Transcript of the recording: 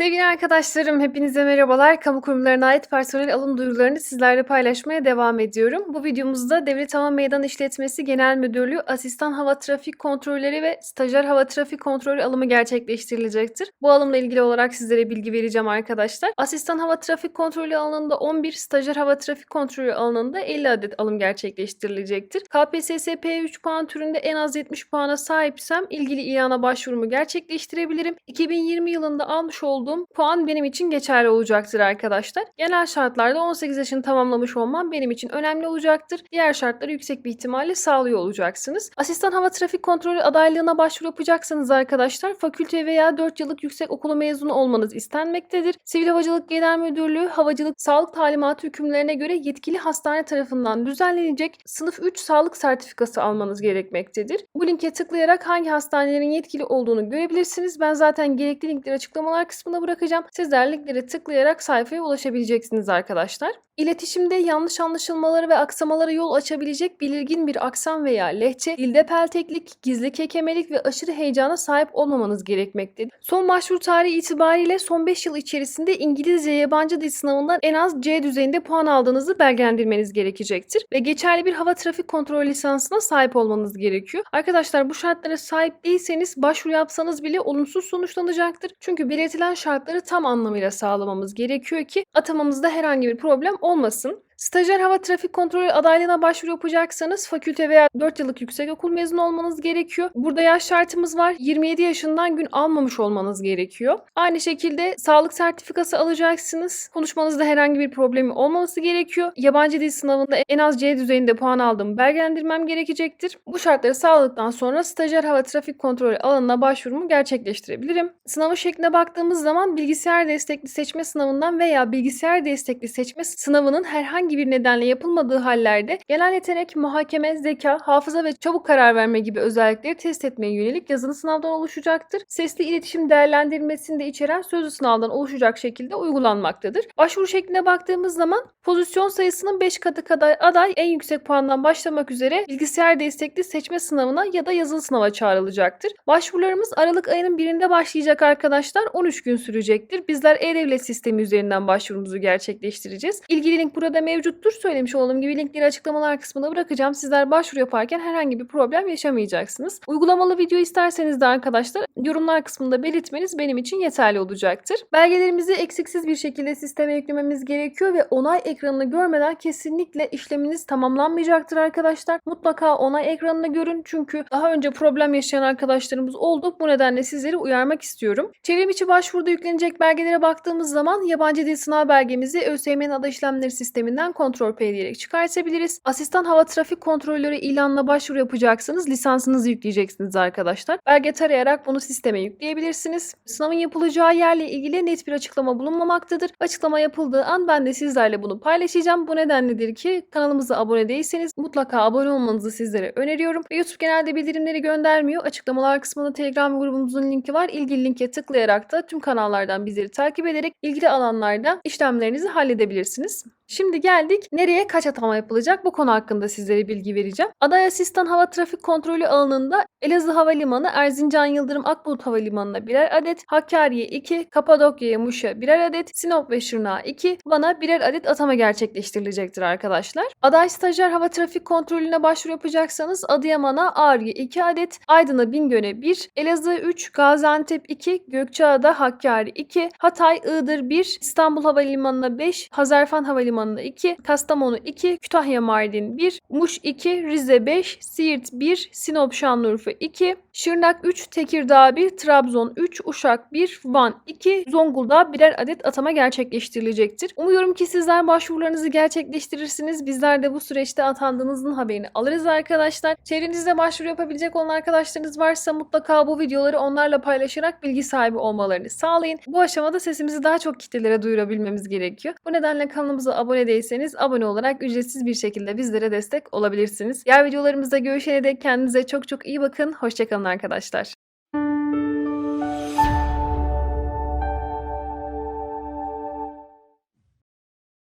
Sevgili arkadaşlarım, hepinize merhabalar. Kamu kurumlarına ait personel alım duyurularını sizlerle paylaşmaya devam ediyorum. Bu videomuzda Devlet Hava Meydan İşletmesi Genel Müdürlüğü Asistan Hava Trafik Kontrolleri ve Stajyer Hava Trafik Kontrolü alımı gerçekleştirilecektir. Bu alımla ilgili olarak sizlere bilgi vereceğim arkadaşlar. Asistan Hava Trafik Kontrolü alanında 11, Stajyer Hava Trafik Kontrolü alanında 50 adet alım gerçekleştirilecektir. KPSS P3 puan türünde en az 70 puana sahipsem ilgili ilana başvurumu gerçekleştirebilirim. 2020 yılında almış olduğum puan benim için geçerli olacaktır arkadaşlar. Genel şartlarda 18 yaşını tamamlamış olmam benim için önemli olacaktır. Diğer şartları yüksek bir ihtimalle sağlıyor olacaksınız. Asistan hava trafik kontrolü adaylığına başvuru yapacaksanız arkadaşlar fakülte veya 4 yıllık yüksek okulu mezunu olmanız istenmektedir. Sivil Havacılık Genel Müdürlüğü havacılık sağlık talimatı hükümlerine göre yetkili hastane tarafından düzenlenecek sınıf 3 sağlık sertifikası almanız gerekmektedir. Bu linke tıklayarak hangi hastanelerin yetkili olduğunu görebilirsiniz. Ben zaten gerekli linkleri açıklamalar kısmına bırakacağım. Sizler linklere tıklayarak sayfaya ulaşabileceksiniz arkadaşlar. İletişimde yanlış anlaşılmaları ve aksamalara yol açabilecek belirgin bir aksam veya lehçe, dilde pelteklik, gizli kekemelik ve aşırı heyecana sahip olmamanız gerekmektedir. Son başvuru tarihi itibariyle son 5 yıl içerisinde İngilizce yabancı dil sınavından en az C düzeyinde puan aldığınızı belgelendirmeniz gerekecektir. Ve geçerli bir hava trafik kontrol lisansına sahip olmanız gerekiyor. Arkadaşlar bu şartlara sahip değilseniz başvuru yapsanız bile olumsuz sonuçlanacaktır. Çünkü belirtilen şartları tam anlamıyla sağlamamız gerekiyor ki atamamızda herhangi bir problem olmasın. Stajyer hava trafik kontrolü adaylığına başvuru yapacaksanız fakülte veya 4 yıllık yüksek okul mezunu olmanız gerekiyor. Burada yaş şartımız var. 27 yaşından gün almamış olmanız gerekiyor. Aynı şekilde sağlık sertifikası alacaksınız. Konuşmanızda herhangi bir problemi olmaması gerekiyor. Yabancı dil sınavında en az C düzeyinde puan aldığımı belgelendirmem gerekecektir. Bu şartları sağladıktan sonra stajyer hava trafik kontrolü alanına başvurumu gerçekleştirebilirim. Sınavın şekline baktığımız zaman bilgisayar destekli seçme sınavından veya bilgisayar destekli seçme sınavının herhangi bir nedenle yapılmadığı hallerde genel yetenek, muhakeme, zeka, hafıza ve çabuk karar verme gibi özellikleri test etmeye yönelik yazılı sınavdan oluşacaktır. Sesli iletişim değerlendirmesini de içeren sözlü sınavdan oluşacak şekilde uygulanmaktadır. Başvuru şekline baktığımız zaman pozisyon sayısının 5 katı kadar aday en yüksek puandan başlamak üzere bilgisayar destekli seçme sınavına ya da yazılı sınava çağrılacaktır. Başvurularımız Aralık ayının birinde başlayacak arkadaşlar. 13 gün sürecektir. Bizler e-devlet sistemi üzerinden başvurumuzu gerçekleştireceğiz. İlgili link burada mevcuttur. Söylemiş olduğum gibi linkleri açıklamalar kısmına bırakacağım. Sizler başvuru yaparken herhangi bir problem yaşamayacaksınız. Uygulamalı video isterseniz de arkadaşlar yorumlar kısmında belirtmeniz benim için yeterli olacaktır. Belgelerimizi eksiksiz bir şekilde sisteme yüklememiz gerekiyor ve onay ekranını görmeden kesinlikle işleminiz tamamlanmayacaktır arkadaşlar. Mutlaka onay ekranını görün çünkü daha önce problem yaşayan arkadaşlarımız oldu. Bu nedenle sizleri uyarmak istiyorum. Çevrim içi başvuruda yüklenecek belgelere baktığımız zaman yabancı dil sınav belgemizi ÖSYM'nin ada işlemleri sisteminden kontrol P diyerek çıkartabiliriz. Asistan hava trafik kontrolörü ilanına başvuru yapacaksanız lisansınızı yükleyeceksiniz arkadaşlar. Belge tarayarak bunu sisteme yükleyebilirsiniz. Sınavın yapılacağı yerle ilgili net bir açıklama bulunmamaktadır. Açıklama yapıldığı an ben de sizlerle bunu paylaşacağım. Bu nedenledir ki kanalımıza abone değilseniz mutlaka abone olmanızı sizlere öneriyorum. Ve YouTube genelde bildirimleri göndermiyor. Açıklamalar kısmında Telegram grubumuzun linki var. İlgili linke tıklayarak da tüm kanallardan bizleri takip ederek ilgili alanlarda işlemlerinizi halledebilirsiniz. Şimdi geldik nereye kaç atama yapılacak bu konu hakkında sizlere bilgi vereceğim. Aday Asistan Hava Trafik Kontrolü alanında Elazığ Havalimanı, Erzincan Yıldırım Akbulut Havalimanı'na birer adet, Hakkari'ye 2, Kapadokya'ya Muş'a birer adet, Sinop ve Şırnak'a 2, Van'a birer adet atama gerçekleştirilecektir arkadaşlar. Aday Stajyer Hava Trafik Kontrolü'ne başvuru yapacaksanız Adıyaman'a Ağrı'ya 2 adet, Aydın'a Bingöl'e 1, Elazığ 3, Gaziantep 2, Gökçeada Hakkari 2, Hatay Iğdır 1, İstanbul Havalimanı'na 5, Hazarfen Havalimanı'na 2, Kastamonu 2, Kütahya Mardin 1, Muş 2, Rize 5, Siirt 1, Sinop Şanlıurfa 2, Şırnak 3, Tekirdağ 1, Trabzon 3, Uşak 1, Van 2, Zonguldak birer adet atama gerçekleştirilecektir. Umuyorum ki sizler başvurularınızı gerçekleştirirsiniz. Bizler de bu süreçte atandığınızın haberini alırız arkadaşlar. Çevrenizde başvuru yapabilecek olan arkadaşlarınız varsa mutlaka bu videoları onlarla paylaşarak bilgi sahibi olmalarını sağlayın. Bu aşamada sesimizi daha çok kitlelere duyurabilmemiz gerekiyor. Bu nedenle kanalımıza abone değilseniz abone olarak ücretsiz bir şekilde bizlere destek olabilirsiniz. Diğer videolarımızda görüşene dek kendinize çok çok iyi bakın. Hoşçakalın arkadaşlar.